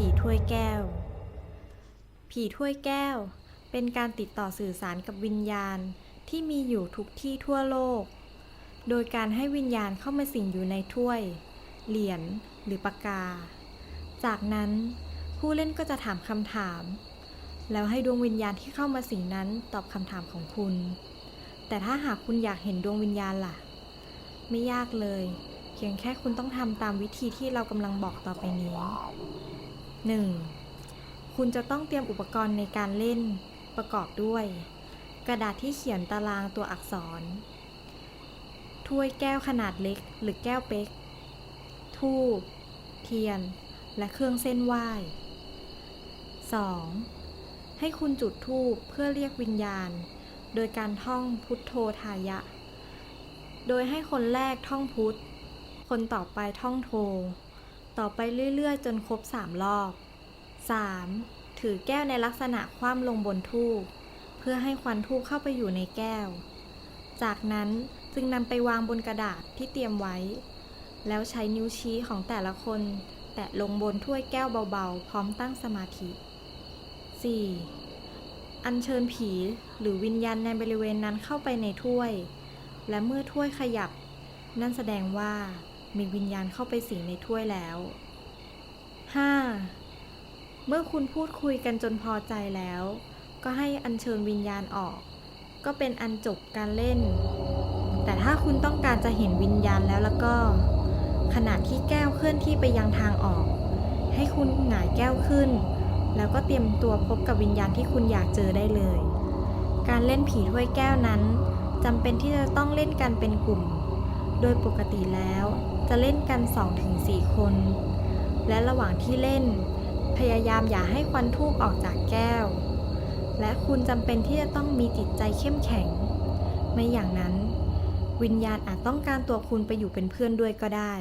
ผีถ้วยแก้ว ผีถ้วยแก้ว เป็นการติดต่อสื่อสารกับวิญญาณที่มีอยู่ทุกที่ทั่วโลก โดยการให้วิญญาณเข้ามาสิงอยู่ในถ้วย เหรียญหรือปากกา จากนั้นผู้เล่นก็จะถามคำถาม แล้วให้ดวงวิญญาณที่เข้ามาสิงนั้นตอบคำถามของคุณ แต่ถ้าหากคุณอยากเห็นดวงวิญญาณล่ะ ไม่ยากเลย เพียงแค่คุณต้องทำตามวิธีที่เรากำลังบอกต่อไปนี้ 1. คุณจะต้องเตรียมอุปกรณ์ในการเล่น ประกอบด้วย กระดาษที่เขียนตารางตัวอักษร ถ้วยแก้วขนาดเล็กหรือแก้วเป๊ก ทูบเทียน และเครื่องเส้นไหว้ 2. ให้คุณจุดธูปเพื่อเรียกวิญญาณ โดยการท่องพุทโธทายะ โดยให้คนแรกท่องพุทธ คนต่อไปท่องโท ต่อไปเรื่อยๆ จนครบสามรอบ 3. ถือแก้วในลักษณะคว่ำลงบนทูบเพื่อให้ควันทูบเข้าไปอยู่ในแก้ว จากนั้นจึงนำไปวางบนกระดาษที่เตรียมไว้ แล้วใช้นิ้วชี้ของแต่ละคน แตะลงบนถ้วยแก้วเบาๆ พร้อมตั้งสมาธิ 4. อัญเชิญผีหรือวิญญาณในบริเวณนั้นเข้าไปในถ้วย และเมื่อถ้วยขยับ นั่นแสดงว่า มีวิญญาณเข้าไปสิงในถ้วยแล้ว 5. เมื่อคุณพูดคุยกันจนพอใจแล้ว ก็ให้อัญเชิญวิญญาณออก ก็เป็นอันจบการเล่น แต่ถ้าคุณต้องการจะเห็นวิญญาณแล้วแล้วก็ ขณะที่แก้วเคลื่อนที่ไปยังทางออก ให้คุณหงายแก้วขึ้น แล้วก็เตรียมตัวพบกับวิญญาณที่คุณอยากเจอได้เลย การเล่นผีถ้วยแก้วนั้นจำเป็นที่จะต้องเล่นกันเป็นกลุ่ม โดยปกติแล้ว จะเล่นกัน 2-4 คน และระหว่างที่เล่น พยายามอย่าให้ควันทูบออกจากแก้ว และคุณจำเป็นที่จะต้องมีจิตใจเข้มแข็ง ไม่อย่างนั้น วิญญาณอาจต้องการตัวคุณไปอยู่เป็นเพื่อนด้วยก็ได้